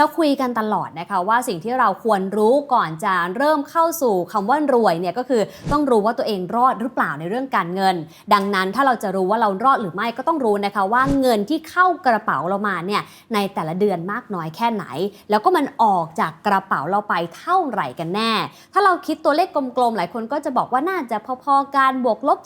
เราคุยกันตลอดนะคะว่าสิ่งที่เราควรรู้ก่อนจะเริ่มเข้าสู่คำว่ารวยเนี่ยก็คือต้องรู้ว่าตัวเองรอดหรือเปล่าในเรื่องการเงิน ดังนั้นถ้าเราจะรู้ว่าเรารอดหรือไม่ก็ต้องรู้นะคะว่าเงินที่เข้ากระเป๋าเรามาเนี่ยในแต่ละเดือนมากน้อยแค่ไหน แล้วก็มันออกจากกระเป๋าเราไปเท่าไหร่กันแน่ ถ้าเราคิดตัวเลขกลมๆ หลายคนก็จะบอกว่าน่าจะพอๆการบวกลบ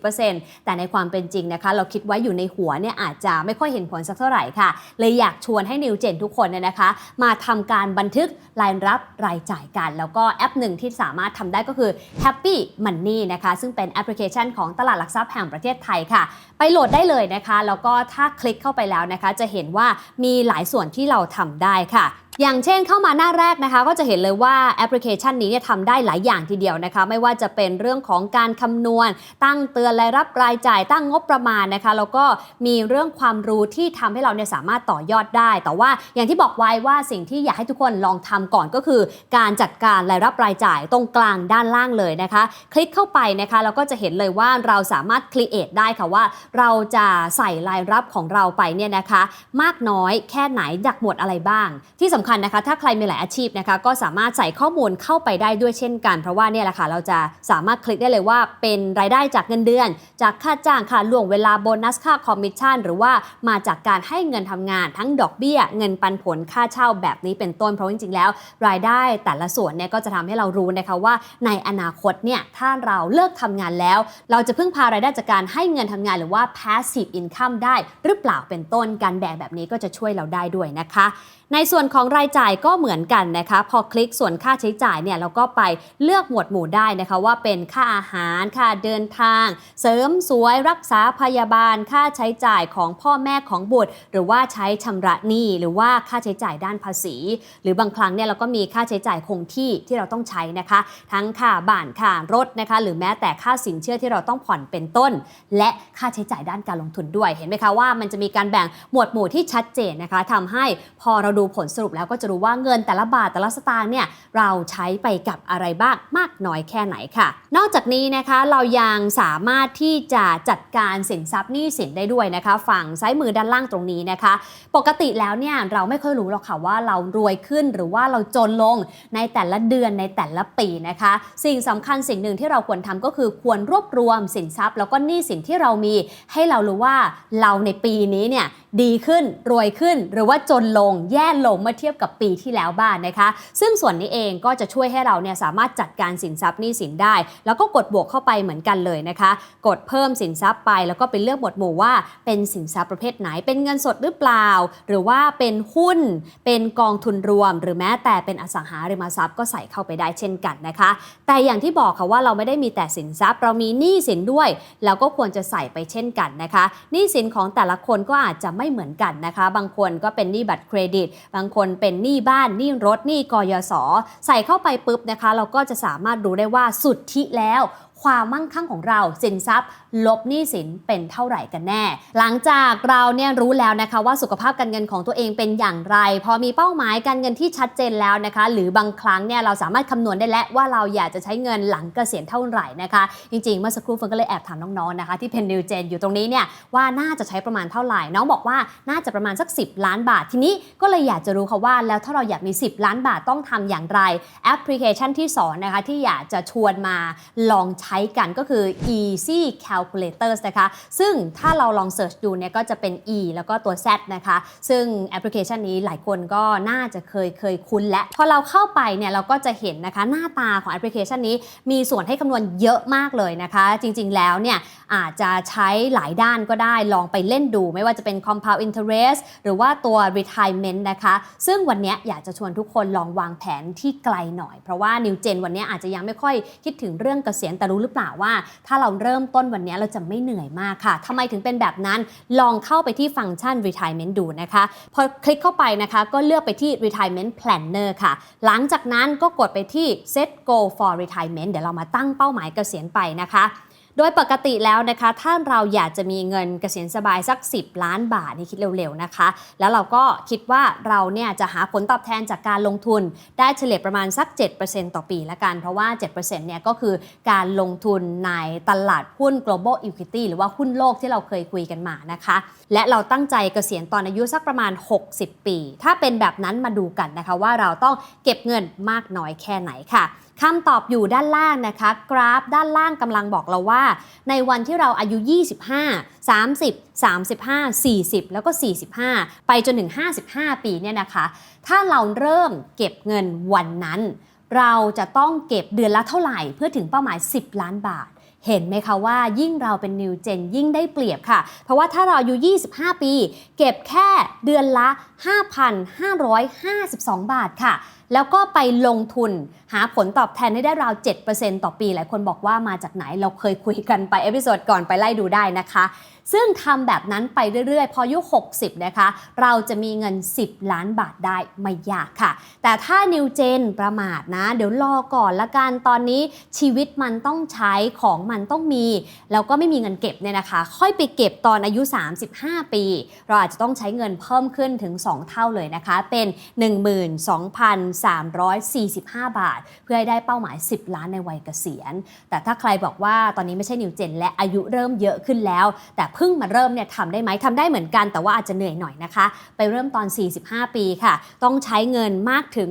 10-20%แต่ในความเป็นจริงนะคะ เราคิดไว้อยู่ในหัวเนี่ยอาจจะไม่ค่อยเห็นผลสักเท่าไหร่ค่ะ เลยอยากชวนให้นิวเจนทุกคนเนี่ยนะคะมาทำการบันทึกรายรับรายจ่ายกัน แล้วก็แอปหนึ่งที่สามารถทำได้ก็คือ Happy Money นะคะ ซึ่งเป็นแอปพลิเคชันของตลาดหลักทรัพย์แห่งประเทศไทยค่ะ ไปโหลดได้เลยนะคะ แล้วก็ถ้าคลิกเข้าไปแล้วนะคะ จะเห็นว่ามีหลายส่วนที่เราทำได้ค่ะ อย่างเช่นเข้ามาหน้าแรกนะคะ ก็จะเห็นเลยว่าแอปพลิเคชันนี้เนี่ยทำได้หลายอย่างทีเดียวนะคะ ไม่ว่าจะเป็นเรื่องของการคำนวณ ตั้งเตือนรายรับรายจ่ายตั้งงบประมาณนะคะ แล้วก็มีเรื่องความรู้ที่ทำให้เราเนี่ยสามารถต่อยอดได้ แต่ว่าอย่างที่บอกไว้ว่าสิ่งที่อยากให้ทุกคนลองทำก่อนก็คือ การจัดการรายรับรายจ่ายตรงกลางด้านล่างเลยนะคะ คลิกเข้าไปนะคะเราก็จะเห็นเลยว่าเราสามารถครีเอทได้ค่ะว่า เราจะใส่รายรับของเราไปเนี่ยนะคะ มากน้อยแค่ไหนดักหมวดอะไรบ้าง ที่สำคัญนะคะ ถ้าใครมีหลายอาชีพนะคะ ก็สามารถใส่ข้อมูลเข้าไปได้ด้วยเช่นกัน เพราะว่าเนี่ยแหละค่ะเราจะสามารถคลิกได้เลยว่าเป็นรายได้จากเงินเดือน จากค่าจ้างค่าล่วงเวลาโบนัสค่าคอมมิชชั่นหรือว่ามาจากการให้เงินทำงานทั้งดอกเบี้ย เงินปันผลค่าเช่าแบบนี้เป็นต้นเพราะจริงๆ แล้ว รายได้แต่ละส่วนเนี่ยก็จะทำให้เรารู้นะคะว่าในอนาคตเนี่ยถ้าเราเลิกทำงานแล้ว เราจะพึ่งพารายได้จากการให้เงินทำงานหรือว่า passive income ได้หรือเปล่าเป็นต้นการแบ่งแบบนี้ก็จะช่วยเราได้ด้วยนะคะ ในส่วนของรายจ่ายก็เหมือนกันนะคะ พอคลิกส่วนค่าใช้จ่ายเนี่ยเราก็ไปเลือกหมวดหมู่ได้นะคะว่าเป็นค่าอาหาร ค่าเดินทาง เสริมสวยรักษาพยาบาล ค่าใช้จ่ายของพ่อแม่ของบุตร หรือว่าใช้ชำระหนี้หรือว่าค่าใช้จ่ายด้านภาษี หรือบางครั้งเนี่ยเราก็มีค่าใช้จ่ายคงที่ที่เราต้องใช้นะคะ ทั้งค่าบ้านค่ารถนะคะ หรือแม้แต่ค่าสินเชื่อที่เราต้องผ่อนเป็นต้น และค่าใช้จ่ายด้านการลงทุนด้วยเห็นไหมคะว่ามันจะมีการแบ่งหมวดหมู่ที่ชัดเจนนะคะทำให้พอเราดูผลสรุปแล้วก็จะรู้ว่าเงินแต่ละบาทแต่ละสตางค์เนี่ยเราใช้ไปกับอะไรบ้างมากน้อยแค่ไหนค่ะ นอกจากนี้นะคะเรายังสามารถที่จะจัดการสินทรัพย์หนี้สินได้ด้วยนะคะ ฝั่งซ้ายมือด้านล่างตรงนี้นะคะ ปกติแล้วเนี่ยเราไม่ค่อยรู้หรอกค่ะว่าเรารวยขึ้นหรือว่าเราจนลงในแต่ละเดือนในแต่ละปีนะคะ สิ่งสำคัญสิ่งหนึ่งที่เราควรทำก็คือควรรวบรวมสินทรัพย์ แล้วก็หนี้สินที่เรามี ให้เรารู้ว่าเราในปีนี้เนี่ย ดีขึ้นรวยขึ้น หรือว่าจนลงแย่ลงเมื่อเทียบกับปีที่แล้วบ้างนะคะ ซึ่งส่วนนี้เองก็จะช่วยให้เราเนี่ยสามารถจัดการสินทรัพย์หนี้สินได้ แล้วก็กดบวกเข้าไปเหมือนกันเลยนะคะ กดเพิ่มสินทรัพย์ไป แล้วก็ไปเลือกหมวดหมู่ว่าเป็นสินทรัพย์ประเภทไหน เป็นเงินสดหรือเปล่า หรือว่าเป็นหุ้น เป็นกองทุนรวม หรือแม้แต่เป็นอสังหาริมทรัพย์ก็ใส่เข้าไปได้เช่นกันนะคะ แต่อย่างที่บอกค่ะว่าเราไม่ได้มีแต่สินทรัพย์ เรามีหนี้สินด้วย แล้วก็ควรจะใส่ไปเช่นกันนะคะหนี้สินของแต่ละคนก็อาจจะไม่ไม่เหมือนกันนะคะ บางคนก็เป็นหนี้บัตรเครดิต บางคนเป็นหนี้บ้านหนี้รถหนี้กยศใส่เข้าไปปุ๊บนะคะ เราก็จะสามารถรู้ได้ว่าสุดที่แล้ว ความมั่งคั่งของเราสินทรัพย์ ลบหนี้สินเป็นเท่าไหร่กันแน่ หลังจากเราเนี่ยรู้แล้วนะคะว่าสุขภาพการเงินของตัวเองเป็นอย่างไร พอมีเป้าหมายการเงินที่ชัดเจนแล้วนะคะ หรือบางครั้งเนี่ยเราสามารถคำนวณได้แล้วว่าเราอยากจะใช้เงินหลังเกษียณเท่าไหร่นะคะ จริงๆเมื่อสักครู่เฟิร์นก็เลยแอบถามน้องๆนะคะ ที่เป็นนิวเจนอยู่ตรงนี้เนี่ยว่าน่าจะใช้ประมาณเท่าไหร่น้องบอกว่าน่าจะประมาณสัก 10 ล้านบาททีนี้ก็เลยอยากจะรู้ค่ะว่าแล้วถ้าเราอยากมี 10 ล้านบาทต้องทำอย่างไรแอปพลิเคชันที่สอนนะคะที่อยากจะชวนมาลองใช้กันก็คือ Easy Calculators นะคะ ซึ่งถ้าเราลองเสิร์ชดูเนี่ยก็จะเป็น E แล้วก็ตัว Z นะคะ ซึ่งแอปพลิเคชันนี้หลายคนก็น่าจะเคยเคยคุ้นและ พอเราเข้าไปเนี่ยเราก็จะเห็นนะคะหน้าตาของแอปพลิเคชันนี้ มีส่วนให้คำนวณเยอะมากเลยนะคะ จริงๆแล้วเนี่ยอาจจะใช้หลายด้านก็ได้ลองไปเล่นดู ไม่ว่าจะเป็น compound interest หรือว่าตัว retirement นะคะ ซึ่งวันนี้อยากจะชวนทุกคนลองวางแผนที่ไกลหน่อย เพราะว่า New Gen วันนี้อาจจะยังไม่ค่อยคิดถึงเรื่องเกษียณแต่รูู้้หรือเปล่าว่า ถ้าเราเริ่มต้นวันนี้เราจะไม่เหนื่อยมากค่ะทำไมถึงเป็นแบบนั้นลองเข้าไปที่ฟังก์ชัน retirement ดูนะคะ พอคลิกเข้าไปนะคะก็เลือกไปที่ retirement planner ค่ะ หลังจากนั้นก็กดไปที่ set goal for retirement เดี๋ยวเรามาตั้งเป้าหมายเกษียณไปนะคะ โดยปกติแล้วนะคะ ถ้าเราอยากจะมีเงินเกษียณสบายสัก 10 ล้านบาทนี่คิดเร็วๆนะคะ แล้วเราก็คิดว่าเราเนี่ยจะหาผลตอบแทนจากการลงทุนได้เฉลี่ยประมาณสัก 7%ต่อปีละกัน เพราะว่า 7%เนี่ยก็คือการลงทุนในตลาดหุ้น global equity หรือว่าหุ้นโลกที่เราเคยคุยกันมานะคะ และเราตั้งใจเกษียณตอนอายุสักประมาณ 60 ปี ถ้าเป็นแบบนั้นมาดูกันนะคะว่าเราต้องเก็บเงินมากน้อยแค่ไหนค่ะ คำตอบอยู่ด้านล่างนะคะ กราฟด้านล่างกำลังบอกเราว่า ในวันที่เราอายุ 25 30 35 40 แล้วก็ 45 ไปจนถึง 55 ปีเนี่ยนะคะ ถ้าเราเริ่มเก็บเงินวันนั้น เราจะต้องเก็บเดือนละเท่าไหร่เพื่อถึงเป้าหมาย 10 ล้านบาทเห็นไหมคะว่ายิ่งเราเป็นนิวเจนยิ่งได้เปรียบค่ะ เพราะว่าถ้าเราอายุ 25 ปี เก็บแค่เดือนละ 5,552 บาทค่ะแล้วก็ไปลงทุนหาผลตอบแทนให้ได้ราว 7%ต่อปี หลายคนบอกว่ามาจากไหนเราเคยคุยกันไปเอพิโซดก่อนไปไล่ดูได้นะคะ ซึ่งทำแบบนั้นไปเรื่อยๆ พออายุ 60 นะคะ เราจะมีเงิน 10 ล้านบาทได้ไม่ยากค่ะ แต่ถ้านิวเจนประมาทนะ เดี๋ยวรอก่อนละกันตอนนี้ชีวิตมันต้องใช้ของมันต้องมี แล้วก็ไม่มีเงินเก็บเนี่ยนะคะ ค่อยไปเก็บตอนอายุ 35 ปี เราอาจจะต้องใช้เงินเพิ่มขึ้นถึง 2 เท่าเลยนะคะ เป็น1,345 บาท เพื่อให้ได้เป้าหมาย 10 ล้านในวัยเกษียณ แต่ถ้าใครบอกว่าตอนนี้ไม่ใช่นิวเจน และอายุเริ่มเยอะขึ้นแล้ว แต่เพิ่งมาเริ่มเนี่ยทำได้ไหมทำได้เหมือนกัน แต่ว่าอาจจะเหนื่อยหน่อยนะคะ ไปเริ่มตอน 45 ปีค่ะ ต้องใช้เงินมากถึง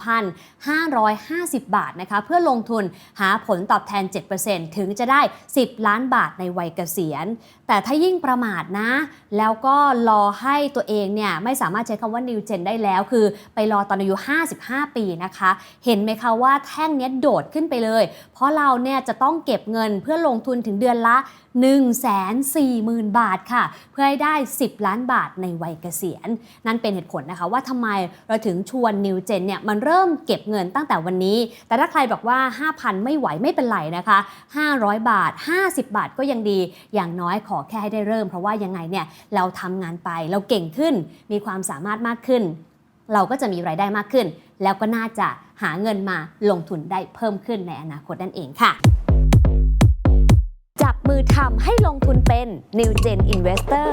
31,550 บาทนะคะเพื่อลงทุนหาผลตอบแทน 7%ถึงจะได้ 10 ล้านบาทในวัยเกษียณ แต่ถ้ายิ่งประมาทนะ แล้วก็รอให้ตัวเองเนี่ยไม่สามารถใช้คำว่า new gen ได้แล้ว คือไปรอตอนอายุ55 ปีนะคะ เห็นไหมคะว่าแท่งนี้โดดขึ้นไปเลย เพราะเราเนี่ยจะต้องเก็บเงินเพื่อลงทุนถึงเดือนละ 1 4 0 0 0 0 บาทค่ะ เพื่อให้ได้ 10 ล้านบาทในวัยเกษียณ นั่นเป็นเหตุผลนะคะว่าทำไมเราถึงชวน New Gen เนี่ยมันเริ่มเก็บเงินตั้งแต่วันนี้ แต่ถ้าใครบอกว่า 5,000 ไม่ไหวไม่เป็นไรนะคะ 500 บาท 50 บาทก็ยังดี อย่างน้อยขอแค่ให้ได้เริ่ม เพราะว่ายังไงเนี่ยเราทำงานไปเราเก่งขึ้นมีความสามารถมากขึ้น เราก็จะมีรายได้มากขึ้น แล้วก็น่าจะหาเงินมาลงทุนได้เพิ่มขึ้นในอนาคตนั่นเองค่ะ จับมือทำให้ลงทุนเป็น New Gen Investor